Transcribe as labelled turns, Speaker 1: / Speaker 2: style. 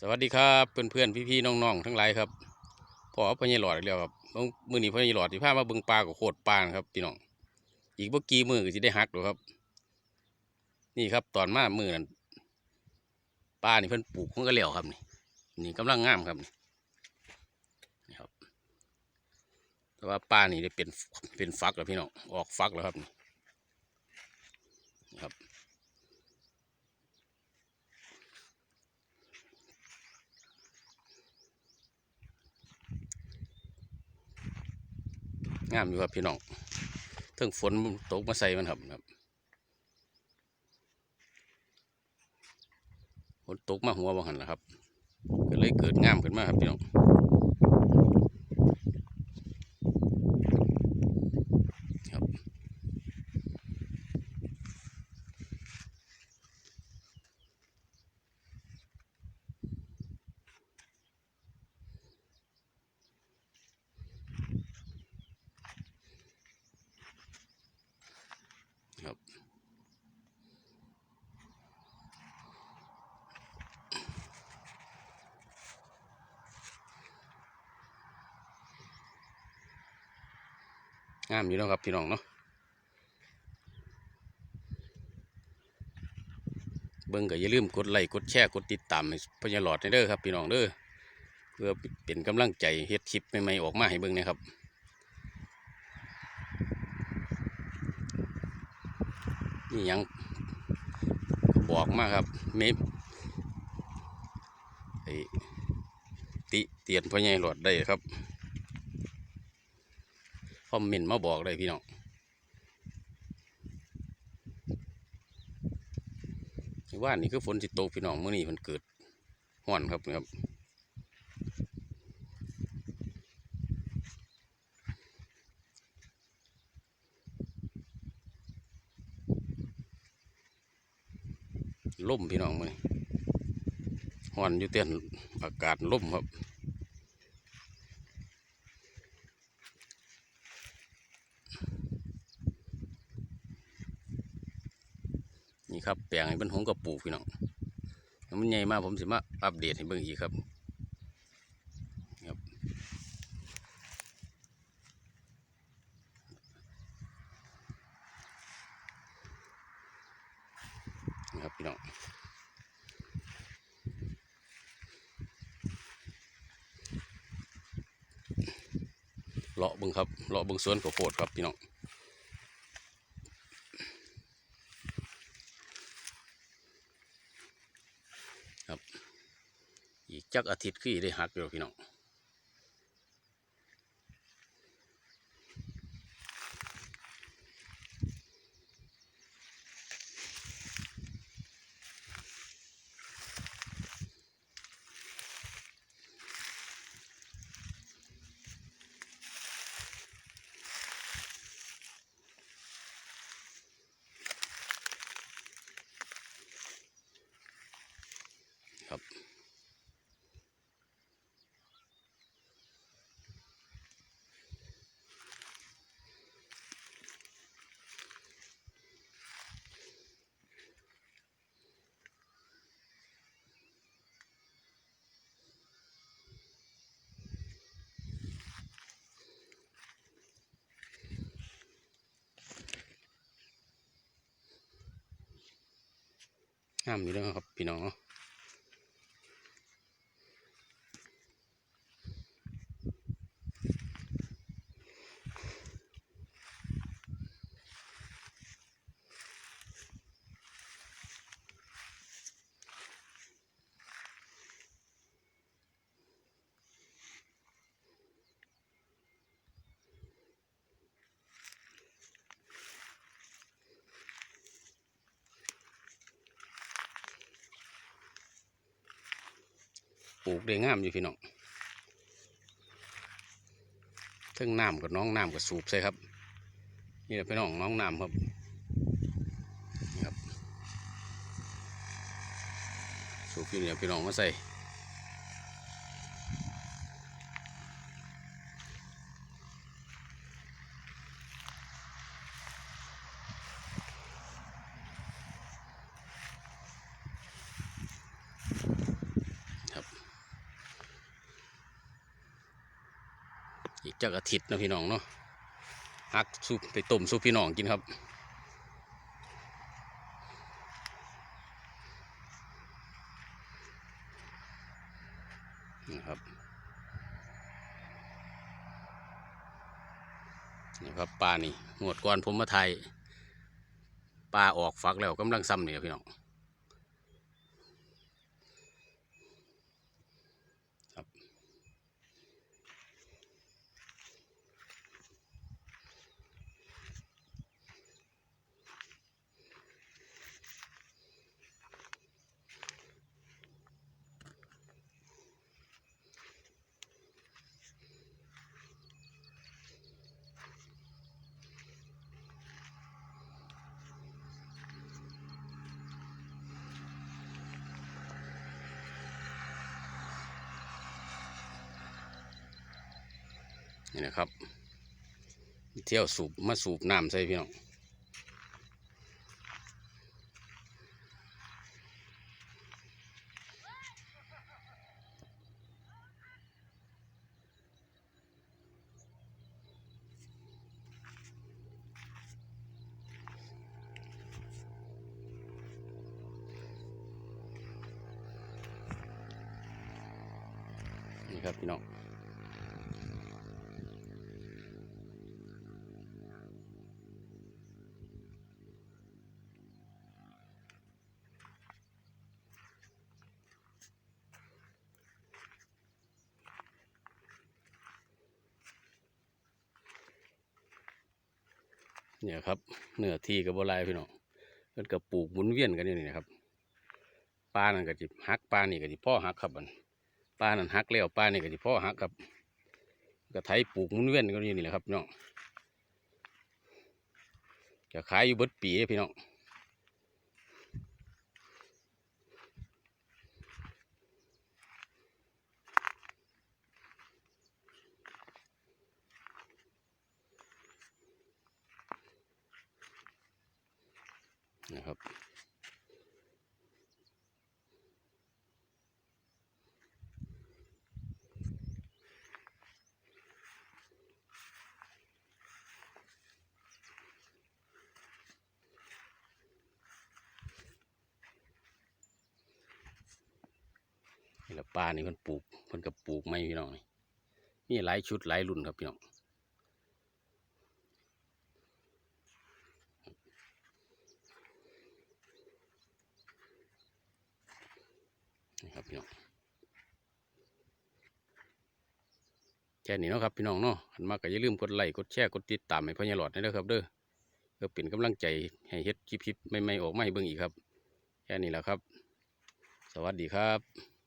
Speaker 1: สวัสดีครับเพื่อนเพื่อนๆพี่ๆน้องๆทั้งหลายครับพ่อพญหลอดอีกแล้วครับมื้อนี้พญหลอดที่พามาเบิ่งปลากับโคตรปลาครับพี่น้องอีกบ่อกี่มื้อก็สิได้หักหรอครับ นี่ครับตอนมามือนั้นปลานี่เพิ่นปลูกของก็แล้วครับนี่นี่กำลังงามครับนี่นี่ครับ แต่ว่าปลานี่ได้เป็นเป็นฟักแล้วพี่น้องออกฟักแล้วครับนี่นี่ครับ งามอยู่ครับพี่น้องเทิงฝนตกมาใส่มันครับครับฝนตกมาหัวบางหันแหละครับ ก็เลยเกิดงามขึ้นมาครับพี่น้อง งามอยู่แล้วครับพี่น้องเนาะเบิ่งก็อย่าลืมกดไลค์กดแชร์กดติดตามให้พญาหลอดให้เด้อครับพี่น้องเด้อเพื่อเป็นกำลังใจเฮ็ดคลิปใหม่ๆออกมาให้เบิ่งนะครับนี่ยังบอกมาครับเมมติเตียนพ่อใหญ่หลอดได้ครับ คอมเมนต์มาบอกได้พี่น้องว่านี่คือฝนสิตกพี่น้องเมื่อนี้มันเกิดห้อนครับนะครับล่มพี่น้องมือนี้ฮ้อนอยู่เต้นอากาศล่มครับ นี่ครับแปลงให้เป็นหงกับปูพี่น้องมันใหญ่มากผมสิมาอัปเดตให้เบิ่งอีกครับครับครับพี่น้องเลาะเบิ่งครับเลาะเบิ่งสวนข้าวโพดครับพี่น้อง อีกจักอาทิตย์คือได้หักอยู่พี่น้อง ห้ามอยู่แล้วครับ พี่น้อง ลูกได้งามอยู่พี่น้องเทั้งน้ำกับน้องน้ำกับสูบใช่ครับ นี่แหละพี่น้องน้องน้ำครับครับ สูบอยู่เนี่ยพี่น้องมาใส่ จักอาทิตย์นะพี่น้องเนาะฮักซุปไปต้มซุปพี่น้องกินครับนะครับนี่ครับปลานี่หมวดก่อนผมมาไทยปลาออกฟักแล้วกำลังซ้ำเนี่ยพี่น้อง นี่นะครับ เที่ยวสูบมาสูบน้ำใส่พี่น้องนี่ครับพี่น้อง เนี่ยครับเนื้อที่กับบหลายพี่น้องเพิ่นก็ปลูกหมุนเวียนกันอยู่นี่นะครับปลานั่นก็จิหักปลานี่ก็จิพ่อหักครับมันปลานั่นหักแล้วปลานี่ก็จิพ่อหักครับก็ไถปลูกหมุนเวียนกันอยู่นี่แหละครับน้องจะขายอยู่เบิดปีเด้พี่น้อง นะครับ นี่แหละปลานี่มันปลูกมันก็ปลูกไม่พี่น้องนี่มีหลายชุดหลายรุ่นครับพี่น้อง นี่ครับพี่น้องแค่นี้เนาะครับพี่น้องเนาะหันมากก็อย่าลืมกดไลค์กดแชร์กดติดตามให้พ่อใหญ่หลอดนะครับ เด้อเพื่อเป็นกำลังใจให้เฮ็ดคลิปๆใหม่ๆออกมาให้เบิ่งอีกครับ แค่นี้แหละครับ สวัสดีครับ